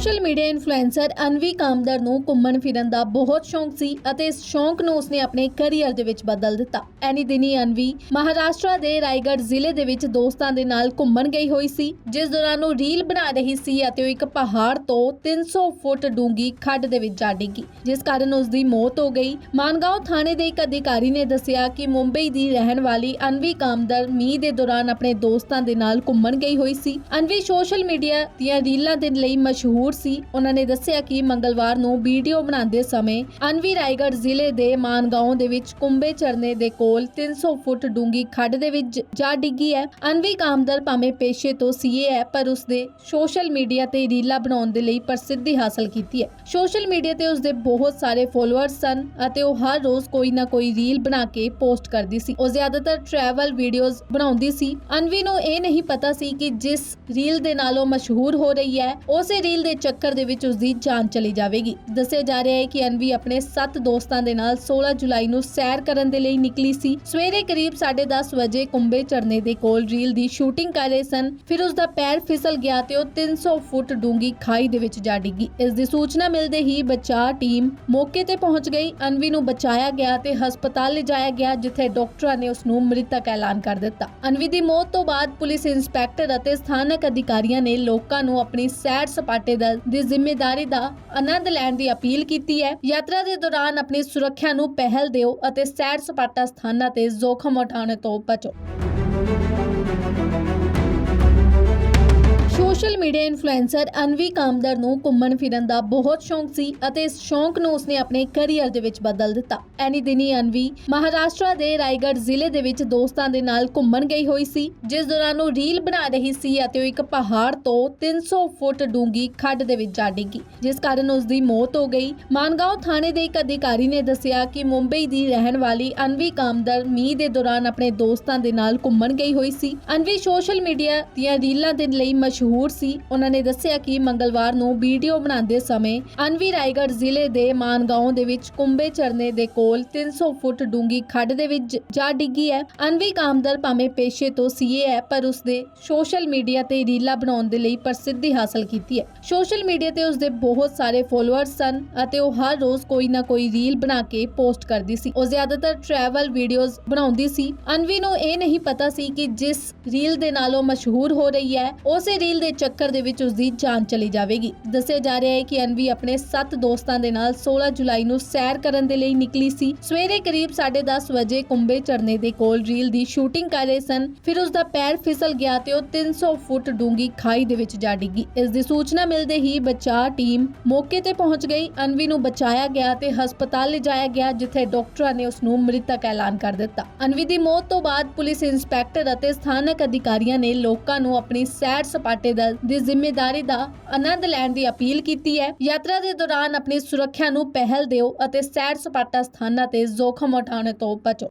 Social media influencer Anvi Kamdar ਨੂੰ ਘੁੰਮਣ ਫਿਰਨ ਦਾ ਬਹੁਤ ਸ਼ੌਂਕ ਸੀ ਅਤੇ ਇਸ ਸ਼ੌਂਕ ਨੂੰ ਉਸਨੇ ਆਪਣੇ ਕੈਰੀਅਰ ਦੇ ਵਿੱਚ ਬਦਲ ਦਿੱਤਾ। ਐਨੀ ਦਿਨੀ ਅਨਵੀ ਮਹਾਰਾਸ਼ਟਰ ਦੇ ਰਾਏਗੜ੍ਹ ਜ਼ਿਲ੍ਹੇ ਦੇ ਵਿੱਚ ਦੋਸਤਾਂ ਦੇ ਨਾਲ ਘੁੰਮਣ ਗਈ ਹੋਈ ਸੀ, ਜਿਸ ਦੌਰਾਨ ਉਹ ਰੀਲ ਬਣਾ ਰਹੀ ਸੀ ਅਤੇ ਉਹ ਇੱਕ ਪਹਾੜ ਤੋਂ 300 ਫੁੱਟ ਡੂੰਗੀ ਖੱਡ ਦੇ ਵਿੱਚ ਜਾ ਡਿੱਗੀ, ਜਿਸ ਕਾਰਨ ਉਸ ਦੀ ਮੌਤ ਹੋ ਗਈ। ਮਾਨਗਾঁव ਥਾਣੇ ਦੇ ਇੱਕ ਅਧਿਕਾਰੀ ਨੇ ਦੱਸਿਆ ਕਿ ਮੁੰਬਈ ਦੀ ਰਹਿਣ ਵਾਲੀ ਅਨਵੀ ਕਾਮਦਰ ਮੀਂਹ ਦੇ ਦੌਰਾਨ ਆਪਣੇ ਦੋਸਤਾਂ ਦੇ ਨਾਲ ਘੁੰਮਣ ਗਈ ਹੋਈ ਸੀ। ਅਨਵੀ ਸੋਸ਼ਲ ਮੀਡੀਆ ਦੀਆਂ ਰੀਲਾਂ ਦੇ ਲਈ ਮਸ਼ਹੂਰ ਸੀ। ਉਹਨਾਂ ਨੇ ਦੱਸਿਆ ਕਿ ਮੰਗਲਵਾਰ ਨੂੰ ਵੀਡੀਓ ਬਣਾਉਂਦੇ ਸਮੇਂ ਅਨਵੀ ਰਾਏਗੜ੍ਹ ਜ਼ਿਲ੍ਹੇ ਦੇ ਮਾਨਗਾঁव ਦੇ ਵਿੱਚ ਕੁੰਬੇ ਚਰਨੇ ਦੇ ਕੋਲ 300 ਫੁੱਟ ਡੂੰਗੀ ਖੱਡ ਦੇ ਵਿੱਚ ਜਾ ਡਿੱਗੀ ਹੈ। ਅਨਵੀ ਕਾਮਦਰ ਭਾਵੇਂ ਪੇਸ਼ੇ ਤੋਂ ਸੀਏ ਹੈ, ਪਰ ਉਸਦੇ ਸੋਸ਼ਲ ਮੀਡੀਆ ਤੇ ਰੀਲਾਂ ਬਣਾਉਣ ਦੇ ਲਈ ਪ੍ਰਸਿੱਧੀ ਹਾਸਲ ਕੀਤੀ ਹੈ। ਸੋਸ਼ਲ ਮੀਡੀਆ ਤੇ ਉਸਦੇ ਬਹੁਤ ਸਾਰੇ ਫੋਲੋਅਰਸ ਸਨ ਅਤੇ ਉਹ ਹਰ ਰੋਜ਼ ਕੋਈ ਨਾ ਕੋਈ ਰੀਲ ਬਣਾ ਕੇ ਪੋਸਟ ਕਰਦੀ ਸੀ। ਉਹ ਜ਼ਿਆਦਾਤਰ ਟਰੈਵਲ ਵੀਡੀਓਜ਼ ਬਣਾਉਂਦੀ ਸੀ। ਅਨਵੀ ਨੂੰ ਇਹ ਨਹੀਂ ਪਤਾ ਸੀ ਕਿ ਜਿਸ ਰੀਲ ਦੇ ਨਾਲ ਉਹ ਮਸ਼ਹੂਰ ਹੋ ਰਹੀ ਹੈ, ਉਸੇ ਰੀਲ ਦੇ ਚੱਕਰ ਦੇ ਵਿੱਚ ਉਸਦੀ ਜਾਨ ਚਲੀ ਜਾਵੇਗੀ। ਦੱਸਿਆ ਜਾ ਰਿਹਾ ਹੈ ਕਿ ਅਨਵੀ ਆਪਣੇ 7 ਦੋਸਤਾਂ ਦੇ ਨਾਲ 16 ਜੁਲਾਈ ਨੂੰ ਸੈਰ ਕਰਨ ਦੇ ਲਈ ਨਿਕਲੀ ਸੀ। ਸਵੇਰੇ ਕਰੀਬ 10:30 ਵਜੇ ਕੁੰਬੇ ਚਰਨੇ ਦੇ ਕੋਲ ਰੀਲ ਦੀ ਸ਼ੂਟਿੰਗ ਕਰ ਰਹੇ ਸਨ। ਫਿਰ ਉਸ ਦਾ ਪੈਰ ਫਿਸਲ ਗਿਆ ਤੇ ਉਹ 300 ਫੁੱਟ ਡੂੰਗੀ ਖਾਈ ਦੇ ਵਿੱਚ ਜਾ ਡਿੱਗੀ। ਇਸ ਦੀ ਸੂਚਨਾ ਮਿਲਦੇ ਹੀ ਬਚਾਅ ਟੀਮ ਮੌਕੇ ਤੇ ਪਹੁੰਚ ਗਈ। ਅਨਵੀ ਨੂੰ ਬਚਾਇਆ ਗਿਆ ਤੇ ਹਸਪਤਾਲ ਲਿਜਾਇਆ ਗਿਆ, ਜਿੱਥੇ ਡਾਕਟਰਾਂ ਨੇ ਉਸ ਨੂੰ ਮ੍ਰਿਤਕ ਐਲਾਨ ਕਰ ਦਿੱਤਾ। ਅਨਵੀ ਦੀ ਮੌਤ ਤੋਂ ਬਾਅਦ ਪੁਲਿਸ ਇੰਸਪੈਕਟਰ ਅਤੇ ਸਥਾਨਕ ਅਧਿਕਾਰੀਆਂ ਨੇ ਲੋਕਾਂ ਨੂੰ ਆਪਣੀ ਸੈਰ ਸਪਾਟੇ ਦਾ ਦੀ ਜ਼ਿੰਮੇਵਾਰੀ ਦਾ ਆਨੰਦ ਲੈਣ ਦੀ ਅਪੀਲ ਕੀਤੀ ਹੈ। ਯਾਤਰਾ ਦੇ ਦੌਰਾਨ ਆਪਣੀ ਸੁਰੱਖਿਆ ਨੂੰ ਪਹਿਲ ਦਿਓ ਅਤੇ ਸੈਰ ਸਪਾਟਾ ਸਥਾਨਾਂ ਤੇ ਜ਼ੋਖਮ ਉਠਾਉਣ ਤੋਂ ਬਚੋ। Social media influencer Anvi Kamdar ਨੂੰ ਘੁੰਮਣ ਫਿਰਨ ਦਾ ਬਹੁਤ ਸ਼ੌਂਕ ਸੀ ਅਤੇ ਇਸ ਸ਼ੌਂਕ ਨੂੰ ਉਸਨੇ ਆਪਣੇ ਕੈਰੀਅਰ ਦੇ ਵਿੱਚ ਬਦਲ ਦਿੱਤਾ। ਐਨੀ ਦਿਨੀ ਅਨਵੀ ਮਹਾਰਾਸ਼ਟਰ ਦੇ ਰਾਏਗੜ੍ਹ ਜ਼ਿਲ੍ਹੇ ਦੇ ਵਿੱਚ ਦੋਸਤਾਂ ਦੇ ਨਾਲ ਘੁੰਮਣ ਗਈ ਹੋਈ ਸੀ, ਜਿਸ ਦੌਰਾਨ ਉਹ ਰੀਲ ਬਣਾ ਰਹੀ ਸੀ ਅਤੇ ਉਹ ਇੱਕ ਪਹਾੜ ਤੋਂ 300 ਫੁੱਟ ਡੂੰਗੀ ਖੱਡ ਦੇ ਵਿੱਚ ਜਾ ਡਿੱਗੀ, ਜਿਸ ਕਾਰਨ ਉਸ ਦੀ ਮੌਤ ਹੋ ਗਈ। ਮਾਨਗਾঁव ਥਾਣੇ ਦੇ ਇੱਕ ਅਧਿਕਾਰੀ ਨੇ ਦੱਸਿਆ ਕਿ ਮੁੰਬਈ ਦੀ ਰਹਿਣ ਵਾਲੀ ਅਨਵੀ ਕਾਮਦਰ ਮੀਂਹ ਦੇ ਦੌਰਾਨ ਆਪਣੇ ਦੋਸਤਾਂ ਦੇ ਨਾਲ ਘੁੰਮਣ ਗਈ ਹੋਈ ਸੀ। ਅਨਵੀ ਸੋਸ਼ਲ ਮੀਡੀਆ ਦੀਆਂ ਰੀਲਾਂ ਦੇ ਲਈ ਮਸ਼ਹੂਰ ਸੀ। ਉਹਨਾਂ ਨੇ ਦੱਸਿਆ ਕਿ ਮੰਗਲਵਾਰ ਨੂੰ ਵੀਡੀਓ ਬਣਾਉਂਦੇ ਸਮੇਂ ਅਨਵੀ ਰਾਏਗੜ੍ਹ ਜ਼ਿਲ੍ਹੇ ਦੇ ਮਾਨਗਾঁव ਦੇ ਵਿੱਚ ਕੁੰਬੇ ਚਰਨੇ ਦੇ ਕੋਲ 300 ਫੁੱਟ ਡੂੰਗੀ ਖੱਡ ਦੇ ਵਿੱਚ ਜਾ ਡਿੱਗੀ ਹੈ। ਅਨਵੀ ਕਾਮਦਰ ਭਾਵੇਂ ਪੇਸ਼ੇ ਤੋਂ ਸੀਏ ਹੈ, ਪਰ ਉਸਦੇ ਸੋਸ਼ਲ ਮੀਡੀਆ ਤੇ ਰੀਲਾਂ ਬਣਾਉਣ ਦੇ ਲਈ ਪ੍ਰਸਿੱਧੀ ਹਾਸਲ ਕੀਤੀ ਹੈ। ਸੋਸ਼ਲ ਮੀਡੀਆ ਤੇ ਉਸਦੇ ਬਹੁਤ ਸਾਰੇ ਫੋਲੋਅਰਸ ਸਨ ਅਤੇ ਉਹ ਹਰ ਰੋਜ਼ ਕੋਈ ਨਾ ਕੋਈ ਰੀਲ ਬਣਾ ਕੇ ਪੋਸਟ ਕਰਦੀ ਸੀ। ਉਹ ਜ਼ਿਆਦਾਤਰ ਟਰੈਵਲ ਵੀਡੀਓਜ਼ ਬਣਾਉਂਦੀ ਸੀ। ਅਨਵੀ ਨੂੰ ਇਹ ਨਹੀਂ ਪਤਾ ਸੀ ਕਿ ਜਿਸ ਰੀਲ ਦੇ ਨਾਲ ਉਹ ਮਸ਼ਹੂਰ ਹੋ ਰਹੀ ਹੈ, ਉਸੇ ਰੀਲ ਦੇ ਚੱਕਰ ਦੇ ਵਿੱਚ ਉਸਦੀ ਜਾਨ ਚਲੀ ਜਾਵੇਗੀ। ਦੱਸਿਆ ਜਾ ਰਿਹਾ ਹੈ ਕਿ ਅਨਵੀ ਆਪਣੇ 7 ਦੋਸਤਾਂ ਦੇ ਨਾਲ 16 ਜੁਲਾਈ ਨੂੰ ਸੈਰ ਕਰਨ ਦੇ ਲਈ ਨਿਕਲੀ ਸੀ। ਸਵੇਰੇ ਕਰੀਬ 10:30 ਵਜੇ ਕੁੰਬੇ ਚਰਨੇ ਦੇ ਕੋਲ ਰੀਲ ਦੀ ਸ਼ੂਟਿੰਗ ਕਰ ਰਹੇ ਸਨ। ਫਿਰ ਉਸ ਦਾ ਪੈਰ ਫਿਸਲ ਗਿਆ ਤੇ ਉਹ 300 ਫੁੱਟ ਡੂੰਗੀ ਖਾਈ ਦੇ ਵਿੱਚ ਜਾ ਡਿੱਗੀ। ਇਸ ਦੀ ਸੂਚਨਾ ਮਿਲਦੇ ਹੀ ਬਚਾਅ ਟੀਮ ਮੌਕੇ ਤੇ ਪਹੁੰਚ ਗਈ। ਅਨਵੀ ਨੂੰ ਬਚਾਇਆ ਗਿਆ ਤੇ ਹਸਪਤਾਲ ਲਿਜਾਇਆ ਗਿਆ, ਜਿੱਥੇ ਡਾਕਟਰਾਂ ਨੇ ਉਸ ਨੂੰ ਮ੍ਰਿਤਕ ਐਲਾਨ ਕਰ ਦਿੱਤਾ। ਅਨਵੀ ਦੀ ਮੌਤ ਤੋਂ ਬਾਅਦ ਪੁਲਿਸ ਇੰਸਪੈਕਟਰ ਅਤੇ ਸਥਾਨਕ ਅਧਿਕਾਰੀਆਂ ਨੇ ਲੋਕਾਂ ਨੂੰ ਆਪਣੀ ਸੈਰ ਸਪਾਟੇ ਦਾ ਦੀ ਜ਼ਿੰਮੇਵਾਰੀ ਦਾ ਆਨੰਦ ਲੈਣ ਦੀ ਅਪੀਲ ਕੀਤੀ ਹੈ। ਯਾਤਰਾ ਦੇ ਦੌਰਾਨ ਆਪਣੀ ਸੁਰੱਖਿਆ ਨੂੰ ਪਹਿਲ ਦਿਓ ਅਤੇ ਸੈਰ ਸਪਾਟਾ ਸਥਾਨਾਂ ਤੇ ਜ਼ੋਖਮ ਉਠਾਉਣ ਤੋਂ ਬਚੋ।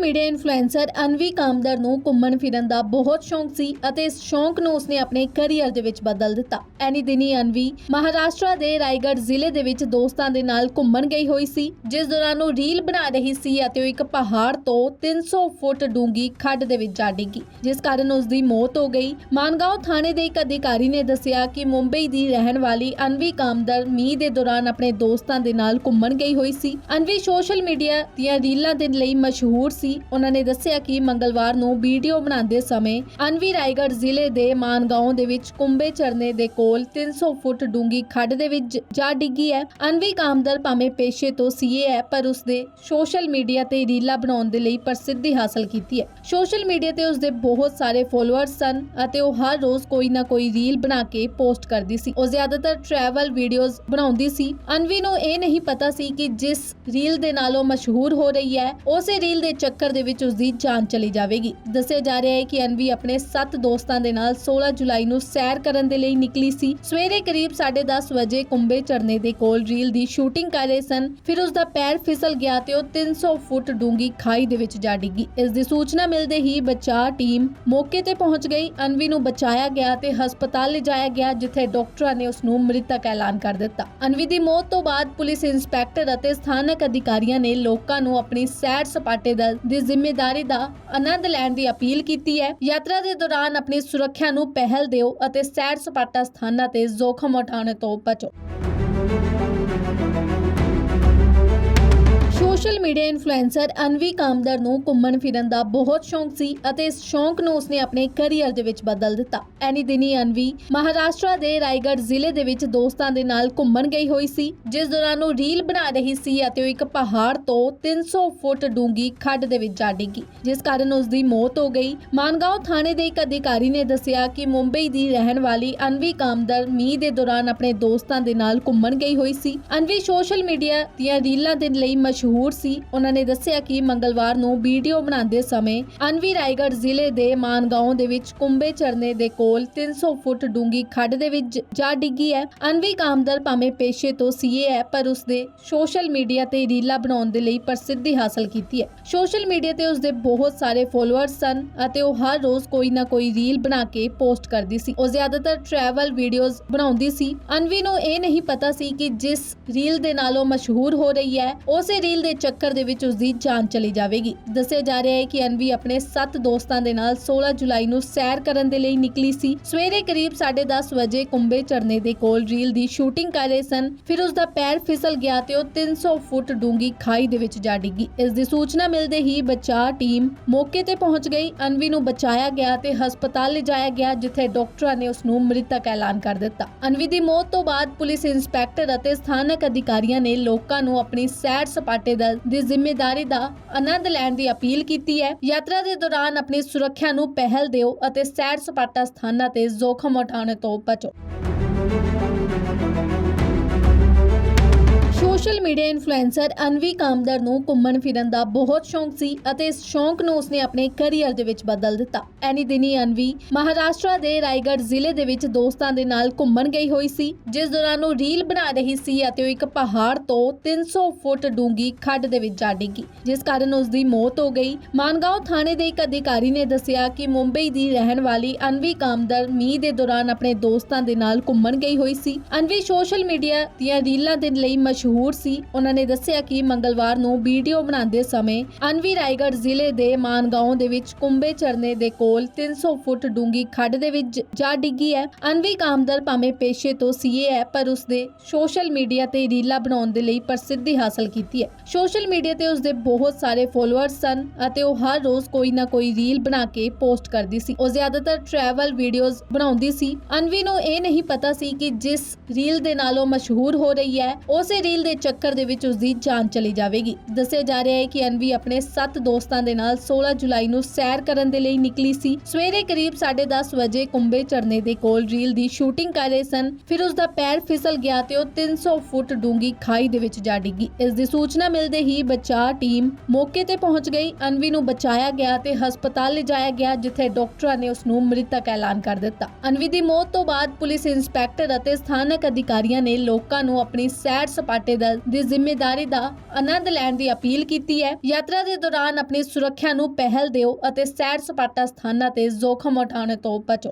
ਮੀਡੀਆ ਇਨਫਲੂਐਂਸਰ ਅਨਵੀ ਕਾਮਦਰ ਨੂੰ ਘੁੰਮਣ ਫਿਰਨ ਦਾ ਬਹੁਤ ਸ਼ੌਂਕ ਸੀ ਅਤੇ ਇਸ ਸ਼ੌਂਕ ਨੂੰ ਉਸਨੇ ਆਪਣੇ ਕੈਰੀਅਰ ਦੇ ਵਿੱਚ ਬਦਲ ਦਿੱਤਾ। ਐਨੀ ਦਿਨੀ ਅਨਵੀ ਮਹਾਰਾਸ਼ਟਰ ਦੇ ਰਾਏਗੜ੍ਹ ਜ਼ਿਲ੍ਹੇ ਦੇ ਵਿੱਚ ਦੋਸਤਾਂ ਦੇ ਨਾਲ ਘੁੰਮਣ ਗਈ ਹੋਈ ਸੀ, ਜਿਸ ਦੌਰਾਨ ਉਹ ਰੀਲ ਬਣਾ ਰਹੀ ਸੀ ਅਤੇ ਉਹ ਇੱਕ ਪਹਾੜ ਤੋਂ 300 ਫੁੱਟ ਡੂੰਗੀ ਖੱਡ ਦੇ ਵਿੱਚ ਜਾ ਡਿੱਗੀ, ਜਿਸ ਕਾਰਨ ਉਸ ਦੀ ਮੌਤ ਹੋ ਗਈ। ਮਾਨਗਾঁव ਥਾਣੇ ਦੇ ਇੱਕ ਅਧਿਕਾਰੀ ਨੇ ਦੱਸਿਆ ਕਿ ਮੁੰਬਈ ਦੀ ਰਹਿਣ ਵਾਲੀ ਅਨਵੀ ਕਾਮਦਰ ਮੀਂਹ ਦੇ ਦੌਰਾਨ ਆਪਣੇ ਦੋਸਤਾਂ ਦੇ ਨਾਲ ਘੁੰਮਣ ਗਈ ਹੋਈ ਸੀ। ਅਨਵੀ ਸੋਸ਼ਲ ਮੀਡੀਆ ਦੀਆਂ ਰੀਲਾਂ ਦੇ ਲਈ ਮਸ਼ਹੂਰ ਸੀ ਉਹਨਾਂ ਨੇ ਦੱਸਿਆ ਕਿ ਮੰਗਲਵਾਰ ਨੂੰ ਵੀਡੀਓ ਬਣਾਉਂਦੇ ਸਮੇਂ ਅਨਵੀ ਰਾਏਗੜ੍ਹ ਜ਼ਿਲ੍ਹੇ ਦੇ ਮਾਨਗਾঁव ਦੇ ਵਿੱਚ ਕੁੰਬੇ ਚਰਨੇ ਦੇ ਕੋਲ 300 ਫੁੱਟ ਡੂੰਗੀ ਖੱਡ ਦੇ ਵਿੱਚ ਜਾ ਡਿੱਗੀ ਹੈ। ਅਨਵੀ ਕਾਮਦਰ ਭਾਵੇਂ ਪੇਸ਼ੇ ਤੋਂ ਸੀਏ ਹੈ, ਪਰ ਉਸਦੇ ਸੋਸ਼ਲ ਮੀਡੀਆ ਤੇ ਰੀਲਾਂ ਬਣਾਉਣ ਦੇ ਲਈ ਪ੍ਰਸਿੱਧੀ ਹਾਸਲ ਕੀਤੀ ਹੈ। ਸੋਸ਼ਲ ਮੀਡੀਆ ਤੇ ਉਸਦੇ ਬਹੁਤ ਸਾਰੇ ਫੋਲੋਅਰਸ ਸਨ ਅਤੇ ਉਹ ਹਰ ਰੋਜ਼ ਕੋਈ ਨਾ ਕੋਈ ਰੀਲ ਬਣਾ ਕੇ ਪੋਸਟ ਕਰਦੀ ਸੀ। ਉਹ ਜ਼ਿਆਦਾਤਰ ਟਰੈਵਲ ਵੀਡੀਓਜ਼ ਬਣਾਉਂਦੀ ਸੀ। ਅਨਵੀ ਨੂੰ ਇਹ ਨਹੀਂ ਪਤਾ ਸੀ ਕਿ ਜਿਸ ਰੀਲ ਦੇ ਨਾਲ ਉਹ ਮਸ਼ਹੂਰ ਹੋ ਰਹੀ ਹੈ, ਉਸੇ ਰੀਲ ਦੇ ਚੱਕਰ ਦੇ ਵਿੱਚ ਉਸਦੀ ਜਾਨ ਚਲੀ ਜਾਵੇਗੀ। ਦੱਸਿਆ ਜਾ ਰਿਹਾ ਹੈ ਕਿ ਅਨਵੀ ਆਪਣੇ 7 ਦੋਸਤਾਂ ਦੇ ਨਾਲ 16 ਜੁਲਾਈ ਨੂੰ ਸੈਰ ਕਰਨ ਦੇ ਲਈ ਨਿਕਲੀ ਸੀ। ਸਵੇਰੇ ਕਰੀਬ 10:30 ਵਜੇ ਕੁੰਬੇ ਚਰਨੇ ਦੇ ਕੋਲ ਰੀਲ ਦੀ ਸ਼ੂਟਿੰਗ ਕਰ ਰਹੇ ਸਨ। ਫਿਰ ਉਸ ਦਾ ਪੈਰ ਫਿਸਲ ਗਿਆ ਤੇ ਉਹ 300 ਫੁੱਟ ਡੂੰਗੀ ਖਾਈ ਦੇ ਵਿੱਚ ਜਾ ਡਿੱਗੀ। ਇਸ ਦੀ ਸੂਚਨਾ ਮਿਲਦੇ ਹੀ ਬਚਾਅ ਟੀਮ ਮੌਕੇ ਤੇ ਪਹੁੰਚ ਗਈ। ਅਨਵੀ ਨੂੰ ਬਚਾਇਆ ਗਿਆ ਤੇ ਹਸਪਤਾਲ ਲਿਜਾਇਆ ਗਿਆ, ਜਿੱਥੇ ਡਾਕਟਰਾਂ ਨੇ ਉਸ ਨੂੰ ਮ੍ਰਿਤਕ ਐਲਾਨ ਕਰ ਦਿੱਤਾ। ਅਨਵੀ ਦੀ ਮੌਤ ਤੋਂ ਬਾਅਦ ਪੁਲਿਸ ਇੰਸਪੈਕਟਰ ਅਤੇ ਸਥਾਨਕ ਅਧਿਕਾਰੀਆਂ ਨੇ ਲੋਕਾਂ ਨੂੰ ਆਪਣੀ ਸੈਰ ਸਪਾਟੇ ਦਾ ਦੀ ਜ਼ਿੰਮੇਵਾਰੀ ਦਾ ਆਨੰਦ ਲੈਣ ਦੀ ਅਪੀਲ ਕੀਤੀ ਹੈ। ਯਾਤਰਾ ਦੇ ਦੌਰਾਨ ਆਪਣੀ ਸੁਰੱਖਿਆ ਨੂੰ ਪਹਿਲ ਦਿਓ ਅਤੇ ਸੈਰ ਸਪਾਟਾ ਸਥਾਨਾਂ ਤੇ ਜ਼ੋਖਮ ਉਠਾਉਣ ਤੋਂ ਬਚੋ। Social media influencer Anvi Kamdar ਨੂੰ ਘੁੰਮਣ ਫਿਰਨ ਦਾ ਬਹੁਤ ਸ਼ੌਂਕ ਸੀ ਅਤੇ ਇਸ ਸ਼ੌਂਕ ਨੂੰ ਉਸਨੇ ਆਪਣੇ ਕੈਰੀਅਰ ਦੇ ਵਿੱਚ ਬਦਲ ਦਿੱਤਾ। ਐਨੀ ਦਿਨੀ ਅਨਵੀ ਮਹਾਰਾਸ਼ਟਰ ਦੇ ਰਾਏਗੜ੍ਹ ਜ਼ਿਲ੍ਹੇ ਦੇ ਵਿੱਚ ਦੋਸਤਾਂ ਦੇ ਨਾਲ ਘੁੰਮਣ ਗਈ ਹੋਈ ਸੀ, ਜਿਸ ਦੌਰਾਨ ਉਹ ਰੀਲ ਬਣਾ ਰਹੀ ਸੀ ਅਤੇ ਉਹ ਇੱਕ ਪਹਾੜ ਤੋਂ 300 ਫੁੱਟ ਡੂੰਗੀ ਖੱਡ ਦੇ ਵਿੱਚ ਜਾ ਡਿੱਗੀ, ਜਿਸ ਕਾਰਨ ਉਸ ਦੀ ਮੌਤ ਹੋ ਗਈ। ਮਾਨਗਾঁव ਥਾਣੇ ਦੇ ਇੱਕ ਅਧਿਕਾਰੀ ਨੇ ਦੱਸਿਆ ਕਿ ਮੁੰਬਈ ਦੀ ਰਹਿਣ ਵਾਲੀ ਅਨਵੀ ਕਾਮਦਰ ਮੀਂਹ ਦੇ ਦੌਰਾਨ ਆਪਣੇ ਦੋਸਤਾਂ ਦੇ ਨਾਲ ਘੁੰਮਣ ਗਈ ਹੋਈ ਸੀ। ਅਨਵੀ ਸੋਸ਼ਲ ਮੀਡੀਆ ਦੀਆਂ ਰੀਲਾਂ ਦੇ ਲਈ ਮਸ਼ਹੂਰ ਸੀ। ਉਹਨਾਂ ਨੇ ਦੱਸਿਆ ਕਿ ਮੰਗਲਵਾਰ ਨੂੰ ਵੀਡੀਓ ਬਣਾਉਂਦੇ ਸਮੇਂ ਅਨਵੀ ਰਾਏਗੜ ਜ਼ਿਲ੍ਹੇ ਦੇ ਮਾਨਗਾঁव ਦੇ ਵਿੱਚ ਕੁੰਬੇ ਚਰਨੇ ਦੇ ਕੋਲ 300 ਫੁੱਟ ਡੂੰਗੀ ਖੱਡ ਦੇ ਵਿੱਚ ਜਾ ਡਿੱਗੀ ਹੈ। ਅਨਵੀ ਕਾਮਦਰ ਭਾਵੇਂ ਪੇਸ਼ੇ ਤੋਂ ਸੀਏ ਹੈ, ਪਰ ਉਸਦੇ ਸੋਸ਼ਲ ਮੀਡੀਆ ਤੇ ਰੀਲਾਂ ਬਣਾਉਣ ਦੇ ਲਈ ਪ੍ਰਸਿੱਧੀ ਹਾਸਲ ਕੀਤੀ ਹੈ। ਸੋਸ਼ਲ ਮੀਡੀਆ ਤੇ ਉਸਦੇ ਬਹੁਤ ਸਾਰੇ ਫੋਲੋਅਰਸ ਸਨ ਅਤੇ ਉਹ ਹਰ ਰੋਜ਼ ਕੋਈ ਨਾ ਕੋਈ ਰੀਲ ਬਣਾ ਕੇ ਪੋਸਟ ਕਰਦੀ ਸੀ। ਉਹ ਜ਼ਿਆਦਾਤਰ ਟਰੈਵਲ ਵੀਡੀਓਜ਼ ਬਣਾਉਂਦੀ ਸੀ। ਅਨਵੀ ਨੂੰ ਇਹ ਨਹੀਂ ਪਤਾ ਸੀ ਕਿ ਜਿਸ ਰੀਲ ਦੇ ਨਾਲ ਉਹ ਮਸ਼ਹੂਰ ਹੋ ਰਹੀ ਹੈ, ਉਸੇ ਰੀਲ ਦੇ ਚੱਕਰ ਦੇ ਵਿੱਚ ਉਸਦੀ ਜਾਨ ਚਲੀ ਜਾਵੇਗੀ। ਦੱਸਿਆ ਜਾ ਰਿਹਾ ਹੈ ਕਿ ਅਨਵੀ ਆਪਣੇ 7 ਦੋਸਤਾਂ ਦੇ ਨਾਲ 16 ਜੁਲਾਈ ਨੂੰ ਸੈਰ ਕਰਨ ਦੇ ਲਈ ਨਿਕਲੀ ਸੀ। ਸਵੇਰੇ ਕਰੀਬ 10:30 ਵਜੇ ਕੁੰਬੇ ਚਰਨੇ ਦੇ ਕੋਲ ਰੀਲ ਦੀ ਸ਼ੂਟਿੰਗ ਕਰ ਰਹੇ ਸਨ। ਫਿਰ ਉਸ ਦਾ ਪੈਰ ਫਿਸਲ ਗਿਆ ਤੇ ਉਹ 300 ਫੁੱਟ ਡੂੰਗੀ ਖਾਈ ਦੇ ਵਿੱਚ ਜਾ ਡਿੱਗੀ। ਇਸ ਦੀ ਸੂਚਨਾ ਮਿਲਦੇ ਹੀ ਬਚਾਅ ਟੀਮ ਮੌਕੇ ਤੇ ਪਹੁੰਚ ਗਈ। ਅਨਵੀ ਨੂੰ ਬਚਾਇਆ ਗਿਆ ਤੇ ਹਸਪਤਾਲ ਲਿਜਾਇਆ ਗਿਆ, ਜਿੱਥੇ ਡਾਕਟਰਾਂ ਨੇ ਉਸ ਨੂੰ ਮ੍ਰਿਤਕ ਐਲਾਨ ਕਰ ਦਿੱਤਾ। ਅਨਵੀ ਦੀ ਮੌਤ ਤੋਂ ਬਾਅਦ ਪੁਲਿਸ ਇੰਸਪੈਕਟਰ ਅਤੇ ਸਥਾਨਕ ਅਧਿਕਾਰੀਆਂ ਨੇ ਲੋਕਾਂ ਨੂੰ ਆਪਣੀ ਸੈਰ ਸਪਾਟੇ ਦਾ ਦੀ ਜ਼ਿੰਮੇਵਾਰੀ ਦਾ ਆਨੰਦ ਲੈਣ ਦੀ ਅਪੀਲ ਕੀਤੀ ਹੈ। ਯਾਤਰਾ ਦੇ ਦੌਰਾਨ ਆਪਣੀ ਸੁਰੱਖਿਆ ਨੂੰ ਪਹਿਲ ਦਿਓ ਅਤੇ ਸੈਰ ਸਪਾਟਾ ਸਥਾਨਾਂ ਤੇ ਜ਼ੋਖਮ ਉਠਾਉਣ ਤੋਂ ਬਚੋ। Social media influencer Anvi Kamdar ਨੂੰ ਘੁੰਮਣ ਫਿਰਨ ਦਾ ਬਹੁਤ ਸ਼ੌਂਕ ਸੀ ਅਤੇ ਇਸ ਸ਼ੌਂਕ ਨੂੰ ਉਸਨੇ ਆਪਣੇ ਕੈਰੀਅਰ ਦੇ ਵਿੱਚ ਬਦਲ ਦਿੱਤਾ। ਐਨੀ ਦਿਨੀ ਅਨਵੀ ਮਹਾਰਾਸ਼ਟਰ ਦੇ ਰਾਏਗੜ੍ਹ ਜ਼ਿਲ੍ਹੇ ਦੇ ਵਿੱਚ ਦੋਸਤਾਂ ਦੇ ਨਾਲ ਘੁੰਮਣ ਗਈ ਹੋਈ ਸੀ, ਜਿਸ ਦੌਰਾਨ ਉਹ ਰੀਲ ਬਣਾ ਰਹੀ ਸੀ ਅਤੇ ਉਹ ਇੱਕ ਪਹਾੜ ਤੋਂ 300 ਫੁੱਟ ਡੂੰਗੀ ਖੱਡ ਦੇ ਵਿੱਚ ਜਾ ਡਿੱਗੀ, ਜਿਸ ਕਾਰਨ ਉਸ ਦੀ ਮੌਤ ਹੋ ਗਈ। ਮਾਨਗਾঁव ਥਾਣੇ ਦੇ ਇੱਕ ਅਧਿਕਾਰੀ ਨੇ ਦੱਸਿਆ ਕਿ ਮੁੰਬਈ ਦੀ ਰਹਿਣ ਵਾਲੀ ਅਨਵੀ ਕਾਮਦਰ ਮੀਂਹ ਦੇ ਦੌਰਾਨ ਆਪਣੇ ਦੋਸਤਾਂ ਦੇ ਨਾਲ ਘੁੰਮਣ ਗਈ ਹੋਈ ਸੀ। ਅਨਵੀ ਸੋਸ਼ਲ ਮੀਡੀਆ ਦੀਆਂ ਰੀਲਾਂ ਦੇ ਲਈ ਮਸ਼ਹੂਰ ਸੀ। ਉਹਨਾਂ ਨੇ ਦੱਸਿਆ ਕਿ ਮੰਗਲਵਾਰ ਨੂੰ ਵੀਡੀਓ ਬਣਾਉਂਦੇ ਸਮੇਂ ਅਨਵੀ ਰਾਏਗੜ ਜ਼ਿਲ੍ਹੇ ਦੇ ਮਾਨਗਾঁव ਦੇ ਵਿੱਚ ਕੁੰਬੇ ਚਰਨੇ ਦੇ ਕੋਲ 300 ਫੁੱਟ ਡੂੰਗੀ ਖੱਡ ਦੇ ਵਿੱਚ ਜਾ ਡਿੱਗੀ ਹੈ। ਅਨਵੀ ਕਾਮਦਰ ਭਾਵੇਂ ਪੇਸ਼ੇ ਤੋਂ ਸੀਏ ਹੈ, ਪਰ ਉਸਦੇ ਸੋਸ਼ਲ ਮੀਡੀਆ ਤੇ ਰੀਲਾਂ ਬਣਾਉਣ ਦੇ ਲਈ ਪ੍ਰਸਿੱਧੀ ਹਾਸਲ ਕੀਤੀ ਹੈ। ਸੋਸ਼ਲ ਮੀਡੀਆ ਤੇ ਉਸਦੇ ਬਹੁਤ ਸਾਰੇ ਫੋਲੋਅਰਸ ਸਨ ਅਤੇ ਉਹ ਹਰ ਰੋਜ਼ ਕੋਈ ਨਾ ਕੋਈ ਰੀਲ ਬਣਾ ਕੇ ਪੋਸਟ ਕਰਦੀ ਸੀ। ਉਹ ਜ਼ਿਆਦਾਤਰ ਟਰੈਵਲ ਵੀਡੀਓਜ਼ ਬਣਾਉਂਦੀ ਸੀ। ਅਨਵੀ ਨੂੰ ਇਹ ਨਹੀਂ ਪਤਾ ਸੀ ਕਿ ਜਿਸ ਰੀਲ ਦੇ ਨਾਲ ਉਹ ਮਸ਼ਹੂਰ ਹੋ ਰਹੀ ਹੈ, ਉਸੇ ਰੀਲ ਦੇ ਚੱਕਰ ਦੇ ਵਿੱਚ ਉਸਦੀ ਜਾਨ ਚਲੀ ਜਾਵੇਗੀ। ਦੱਸਿਆ ਜਾ ਰਿਹਾ ਹੈ ਕਿ ਅਨਵੀ ਆਪਣੇ 7 ਦੋਸਤਾਂ ਦੇ ਨਾਲ 16 ਜੁਲਾਈ ਨੂੰ ਸੈਰ ਕਰਨ ਦੇ ਲਈ ਨਿਕਲੀ ਸੀ। ਸਵੇਰੇ ਕਰੀਬ 10:30 ਵਜੇ ਕੁੰਬੇ ਚਰਨੇ ਦੇ ਕੋਲ ਰੀਲ ਦੀ ਸ਼ੂਟਿੰਗ ਕਰ ਰਹੇ ਸਨ। ਫਿਰ ਉਸ ਦਾ ਪੈਰ ਫਿਸਲ ਗਿਆ ਤੇ ਉਹ 300 ਫੁੱਟ ਡੂੰਗੀ ਖਾਈ ਦੇ ਵਿੱਚ ਜਾ ਡਿੱਗੀ। ਇਸ ਦੀ ਸੂਚਨਾ ਮਿਲਦੇ ਹੀ ਬਚਾਅ ਟੀਮ ਮੌਕੇ ਤੇ ਪਹੁੰਚ ਗਈ। ਅਨਵੀ ਨੂੰ ਬਚਾਇਆ ਗਿਆ ਤੇ ਹਸਪਤਾਲ ਲਿਜਾਇਆ ਗਿਆ, ਜਿੱਥੇ ਡਾਕਟਰਾਂ ਨੇ ਉਸ ਨੂੰ ਮ੍ਰਿਤਕ ਐਲਾਨ ਕਰ ਦਿੱਤਾ। ਅਨਵੀ ਦੀ ਮੌਤ ਤੋਂ ਬਾਅਦ ਪੁਲਿਸ ਇੰਸਪੈਕਟਰ ਅਤੇ ਸਥਾਨਕ ਅਧਿਕਾਰੀਆਂ ਨੇ ਲੋਕਾਂ ਨੂੰ ਆਪਣੀ ਸੈਰ ਸਪਾਟੇ ਦਾ ਦੀ ਜ਼ਿੰਮੇਵਾਰੀ ਦਾ ਆਨੰਦ ਲੈਣ ਦੀ ਅਪੀਲ ਕੀਤੀ ਹੈ। ਯਾਤਰਾ ਦੇ ਦੌਰਾਨ ਆਪਣੀ ਸੁਰੱਖਿਆ ਨੂੰ ਪਹਿਲ ਦਿਓ ਅਤੇ ਸੈਰ ਸਪਾਟਾ ਸਥਾਨਾਂ ਤੇ ਜ਼ੋਖਮ ਉਠਾਉਣ ਤੋਂ ਬਚੋ।